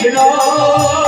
Krishna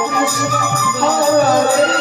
Oh,